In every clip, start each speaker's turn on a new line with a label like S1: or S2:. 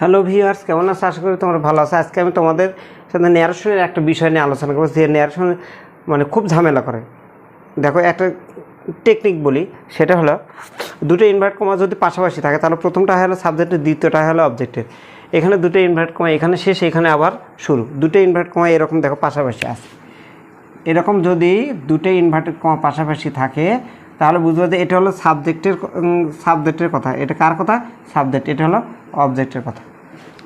S1: Hello viewers কেমন আছো? আশা করি তোমরা ভালো আছো। আজকে আমি তোমাদের সাথে ন্যারেশনের একটা বিষয় নিয়ে আলোচনা করব, যে ন্যারেশন মানে খুব ঝামেলা করে। দেখো, একটা টেকনিক বলি, সেটা হলো দুটো ইনভার্ট কমা যদি পাশাপাশি থাকে, তাহলে প্রথমটা হলো সাবজেক্টের দ্বিতীয়টা হলো অবজেক্টের এখানে দুটো ইনভার্ট কমা এখানে শেষ, এখানে আবার শুরু। দুটো ইনভার্ট কমা এরকম দেখো পাশাপাশি আছে। এরকম যদি দুটো ইনভার্টেড কমা পাশাপাশি থাকে তাহলে বুঝব যে এটা হলো সাবজেক্টের সাবজেক্টের কথা। এটা কার কথা? সাবজেক্ট। এটা হলো অবজেক্টের কথা।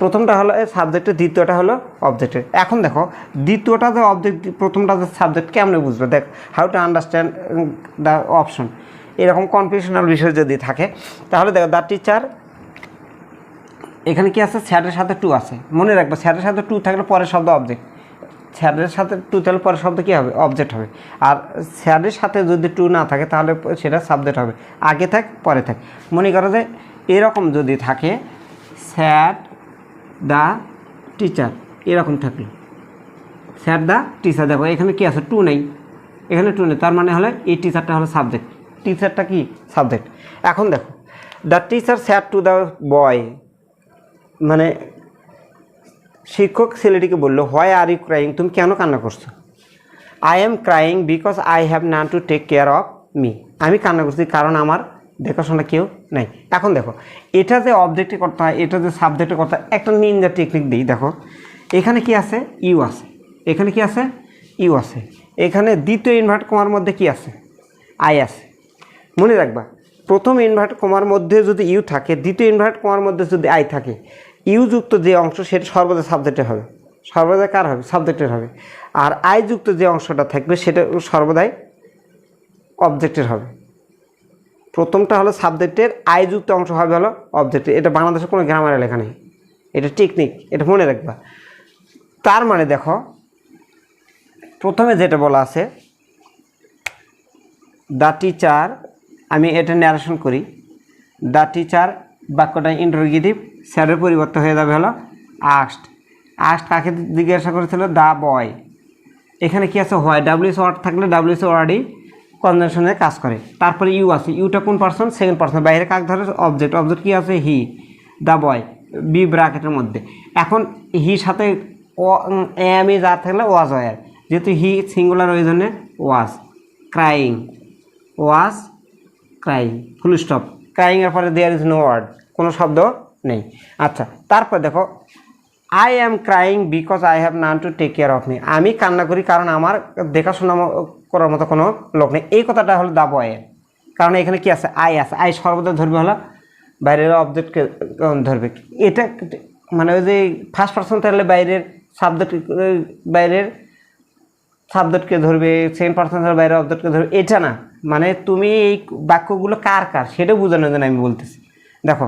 S1: প্রথমটা হলো সাবজেক্টের দ্বিতীয়টা হলো অবজেক্টের এখন দেখো, দ্বিতীয়টা যে অবজেক্ট প্রথমটা যে সাবজেক্ট কেমনে বুঝবে? দেখ how to understand the option এরকম কনফিউশনাল বিষয় যদি থাকে, তাহলে দেখো দ্য টিচার এখানে কি আছে? স্যারের সাথে টু আছে। মনে রাখবে, স্যারের সাথে টু থাকলে পরের শব্দ অবজেক্ট স্যারের সাথে টু তাহলে পরের শব্দ কী হবে? অবজেক্ট হবে। আর স্যারের সাথে যদি টু না থাকে, তাহলে সেটা সাবজেক্ট হবে। আগে থাক, পরে থাক। মনে করো যে এরকম যদি থাকে, স্যার দ্য টিচার এরকম থাকল। স্যার দ্য টিচার দেখো এখানে কি আছে? টু নেই। এখানে টু নেই। তার মানে হলো এই টিচারটা হলো সাবজেক্ট টিচারটা কি? সাবজেক্ট এখন দেখো the teacher said to the boy মানে শিক্ষক ছেলেটিকে বলল হোয়াই আর ইউ ক্রাইং তুমি কেন কান্না করছ? I am crying because I have none to take care of me আমি কান্না করছি কারণ আমার দেখাশোনা কেউ নেই। এখন দেখো, এটা যে অবজেক্টে করতে হয় এটা যে সাবজেক্টে করতে হয় একটা নিন্দা টেকনিক দিই, দেখো। এখানে কি আছে? ইউ আছে। এখানে কি আছে? ইউ আছে। এখানে দ্বিতীয় ইনভার্ট কমার মধ্যে কি আছে? আই আছে। মনে রাখবা, প্রথম ইনভার্ট কমার মধ্যে যদি ইউ থাকে, দ্বিতীয় ইনভার্ট কমার মধ্যে যদি আই থাকে ইউ যুক্ত যে অংশ, সেটা সর্বদা সাবজেক্টের হবে। সর্বদা কার হবে? সাবজেক্টের হবে। আর আই যুক্ত যে অংশটা থাকবে, সেটা সর্বদাই অবজেক্টের হবে। প্রথমটা হলো সাবজেক্টের আই যুক্ত অংশ হবে হলো অবজেক্টের এটা বাংলাদেশের কোনো গ্রামারে লেখা নেই। এটা টেকনিক এটা মনে রাখবা। তার মানে দেখো, প্রথমে যেটা বলা আছে দ্য টিচার আমি এটা ন্যারেশন করি দ্য টিচার বাক্যটা ইন্টারোগেটিভ স্যারের পরিবর্তন হয়ে যাবে হলো আস্ট আস্ট কাকে জিজ্ঞাসা করেছিল? The boy. এখানে কি আছে? হয় ডাব্লিউএস ওয়ার্ড থাকলে ডাব্লিউএস ওয়ার্ডই কনজাংশনে কাজ করে। তারপরে ইউ আছে। ইউটা কোন পার্সন সেকেন্ড পার্সন বাইরে কাক ধরে? অবজেক্ট অবজেক্ট কী আছে? He the boy. বি ব্র্যাকেটের মধ্যে। এখন হি সাথে এম ইজ যা থাকলে ওয়াজ হয়। যেহেতু হি সিঙ্গুলার ওই জন্যে was crying was crying full stop ক্রাইংয়ের পরে দেয়ার ইজ নো ওয়ার্ড কোনো শব্দ নেই। আচ্ছা তারপর দেখো I am crying because I have none to take care of me আমি কান্না করি কারণ আমার দেখাশোনা করার মতো কোনো লোক নেই। এই কথাটা হলো দা বয়ের কারণ এখানে কি আছে? আই আছে। আই সর্বদা ধরবে হলো, বাইরের অবজেক্টকে ধরবে। এটা মানে ওই যে ফার্স্ট পার্সন তাহলে বাইরের সাবজেক্ট বাইরের সাবজেক্টকে ধরবে সেকেন্ড পার্সন তাহলে বাইরের অবজেক্টকে ধরবে, এটা না। মানে তুমি এই বাক্যগুলো কার কার? সেটা বোঝানোর জন্য আমি বলতেছি। দেখো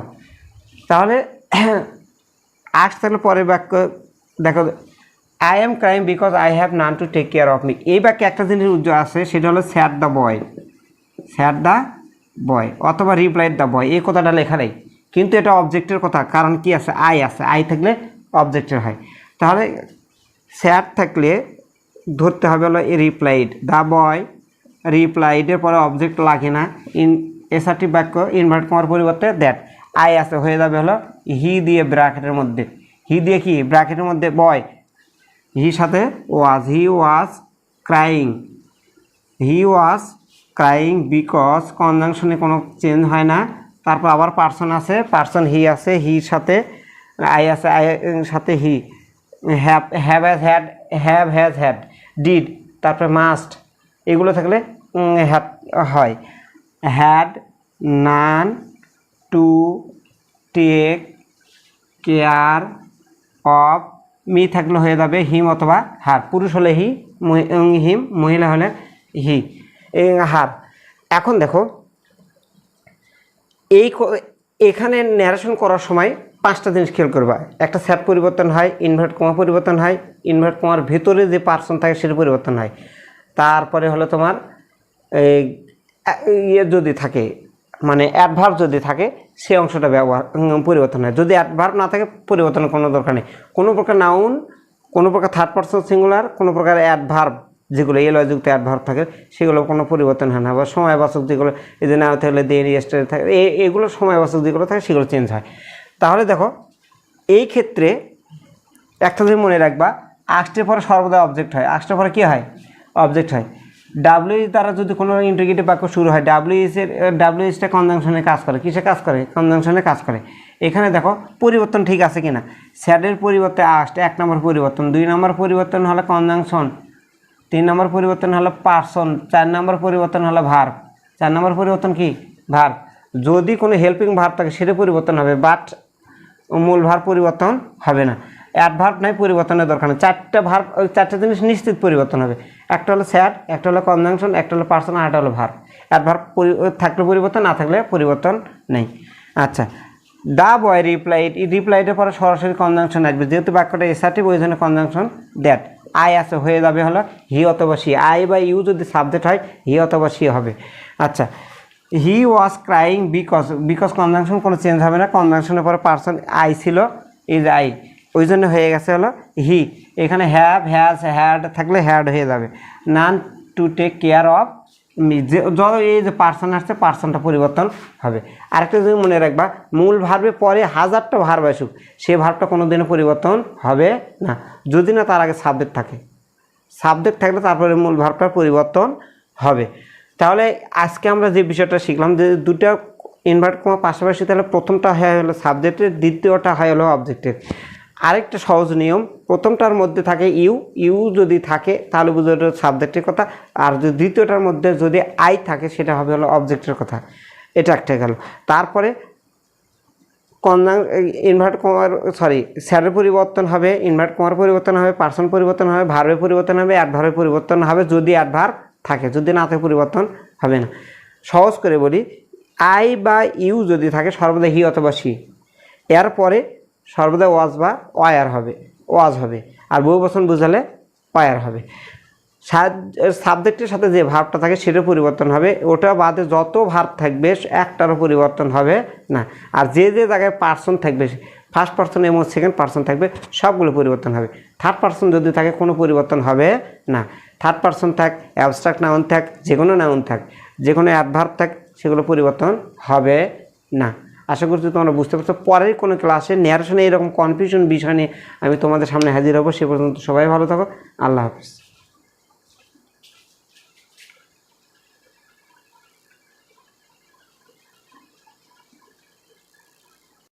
S1: তাহলে আজ তাহলে পরের বাক্য দেখো I am crying because I have none to take care of me এই বাক্যে একটা জিনিস উজ্জ্বল আছে, সেটা হলো said the boy said the boy অথবা রিপ্লাইড দ্য বয় এই কথাটা লেখা নেই। কিন্তু এটা অবজেক্টের কথা, কারণ কি আছে? আই আছে। আই থাকলে অবজেক্টের হয়। তাহলে স্যার থাকলে ধরতে হবে হলো রিপ্লাইড দ্য বয় রিপ্লাইডের পরে অবজেক্ট লাগে না। ইন এসারটি বাক্য ইনভার্ট করার পরিবর্তে দ্যাট আই আছে, হয়ে যাবে হলো হি দিয়ে ব্র্যাকেটের মধ্যে। হি দিয়ে কি? ব্র্যাকেটের মধ্যে বয়। হি সাথে was. He was crying he was crying because কনজাংশনে কোনো চেঞ্জ হয় না। তারপর আবার পার্সন আছে, পার্সন হি আছে হির সাথে আই আছে, আই সাথে he. Have have has had, have has had, did, তারপরে মাস্ট, এগুলো থাকলে হ্যাভ হয়। Had, none to take care of me থাকলে হয়ে যাবে হিম অথবা হার পুরুষ হলে হি হিম মহিলা হলে হি হার এখন দেখো, এই এখানে ন্যারেশন করার সময় পাঁচটা জিনিস খেয়াল করবা। একটা স্যাট পরিবর্তন হয় ইনভার্ট কমা পরিবর্তন হয় ইনভার্ট কমার ভেতরে যে পার্সন থাকে সেটা পরিবর্তন হয়। তারপরে হলো তোমার এই ইয়ে যদি থাকে মানে অ্যাডভার্ব যদি থাকে, সেই অংশটা ব্যবহার পরিবর্তন হয়। যদি অ্যাডভার্ব না থাকে, পরিবর্তনের কোনো দরকার নেই। কোনো প্রকার নাউন কোনো প্রকার থার্ড পার্সন সিঙ্গুলার কোনো প্রকার অ্যাডভার্ব যেগুলো এলয়যুক্ত অ্যাডভার্ব থাকে সেগুলো কোনো পরিবর্তন হয় না। বা সময়বাচক যেগুলো, এই যে নাও থাকলে দিয়ে ইয়েস্টারে থাকে, এ- এগুলো সময়বাচক যেগুলো থাকে, সেগুলো চেঞ্জ হয়। তাহলে দেখো, এই ক্ষেত্রে একটা যদি মনে রাখবা আক্সটের পরে সর্বদা অবজেক্ট হয়। আক্সটের পরে কী হয়? অবজেক্ট হয়। ডাব্লিউ দ্বারা যদি কোনো ইন্টিগ্রেটিভ বাক্য শুরু হয় এর ডাব্লিউএসটা কনজাংশনে কাজ করে। কিসে কাজ করে? কনজাংশনে কাজ করে। এখানে দেখো, পরিবর্তন ঠিক আছে কিনা? স্যাডের পরিবর্তে আস্ট এক নম্বর পরিবর্তন। দুই নম্বর পরিবর্তন হলো কনজাংশন তিন নম্বর পরিবর্তন হলো পার্সন চার নম্বর পরিবর্তন হলো ভার্ব চার নম্বর পরিবর্তন কি? ভার্ব যদি কোনো হেল্পিং ভার্ব থাকে, সেটা পরিবর্তন হবে বাট মূল ভার পরিবর্তন হবে না। অ্যাডভার্ব নাই, পরিবর্তনের দরকার নেই। চারটা ভার চারটা জিনিস নিশ্চিত পরিবর্তন হবে। একটা হলো স্যাড একটা হলো কনজাংশন একটা হলো পার্সন আর একটা হলো ভার অ্যাডভার্ব থাকলে পরিবর্তন, না থাকলে পরিবর্তন নেই। আচ্ছা দা বয় রিপ্লাইড এই রিপ্লাইডের পরে সরাসরি কনজাংশন আসবে। যেহেতু বাক্যটা এসার্টিভ ওই জন্য কনজাংশন দ্যাট আই আছে, হয়ে যাবে হলো হি অথবা সি আই বা ইউ যদি সাবজেক্ট হয় হি অথবা সি হবে। আচ্ছা he was crying because because conjunction কোনো চেঞ্জ হবে না। কনজাংশনের পরে পার্সন আই ছিল ইজ আই ওই জন্য হয়ে গেছে হলো হি। এখানে হ্যাভ হ্যাজ হ্যাড থাকলে হ্যাড হয়ে যাবে। None to take care of যে, যত এই যে পার্সন আসছে পার্সনটা পরিবর্তন হবে। আরেকটা যদি মনে রাখবা, মূল ভার্বে পরে হাজারটা ভার্ব আসুক সেই ভার্বটা কোনো দিনও পরিবর্তন হবে না। যদি না, তার আগে সাবজেক্ট থাকে। সাবজেক্ট থাকলে তারপরে মূল ভার্বটার পরিবর্তন হবে। তাহলে আজকে আমরা যে বিষয়টা শিখলাম, যে দুটো ইনভার্ট কমা পাশাপাশি তাহলে প্রথমটা হয় হলো সাবজেক্টের দ্বিতীয়টা হয় হলো অবজেক্টের আরেকটা সহজ নিয়ম, প্রথমটার মধ্যে থাকে ইউ ইউ যদি থাকে তাহলে বুঝে সাবজেক্টের কথা, আর যদি দ্বিতীয়টার মধ্যে যদি আই থাকে সেটা হবে হলো অবজেক্টের কথা। এটা একটা গেল। তারপরে কন্যাং ইনভার্ট কমার সরি স্যারের পরিবর্তন হবে ইনভার্ট কমার পরিবর্তন হবে পার্সন পরিবর্তন হবে ভার্বের পরিবর্তন হবে অ্যাডভার্বের পরিবর্তন হবে, যদি অ্যাডভার থাকে, যদি না থাকে পরিবর্তন হবে না। সহজ করে বলি আই বা ইউ যদি থাকে সর্বদা হি অথবা সি এরপরে সর্বদা ওয়াজ বা ওয়ার হবে, ওয়াজ হবে। আর বহু বচন বোঝালে ওয়ার হবে। সাবজেক্টের সাথে যে ভাবটা থাকে সেটা পরিবর্তন হবে। ওটা বাদে যত ভাব থাকবে, একটারও পরিবর্তন হবে না। আর যে যে জায়গায় পার্সন থাকবে ফার্স্ট পার্সন এবং সেকেন্ড পার্সন থাকবে, সবগুলো পরিবর্তন হবে। থার্ড পার্সন যদি থাকে, কোনো পরিবর্তন হবে না। থার্ড পার্সন থাক অ্যাবস্ট্রাক্ট নাউন থাক যে কোনো নাউন থাক যে কোনো অ্যাডভার্ব থাক, সেগুলো পরিবর্তন হবে না। আশা করছি তোমরা বুঝতে পারছ। পরের কোনো ক্লাসে ন্যারেশনে এরকম কনফিউশন বিষয় নিয়ে আমি তোমাদের সামনে হাজির হব। সে পর্যন্ত সবাই ভালো থাকো। আল্লাহ হাফিজ।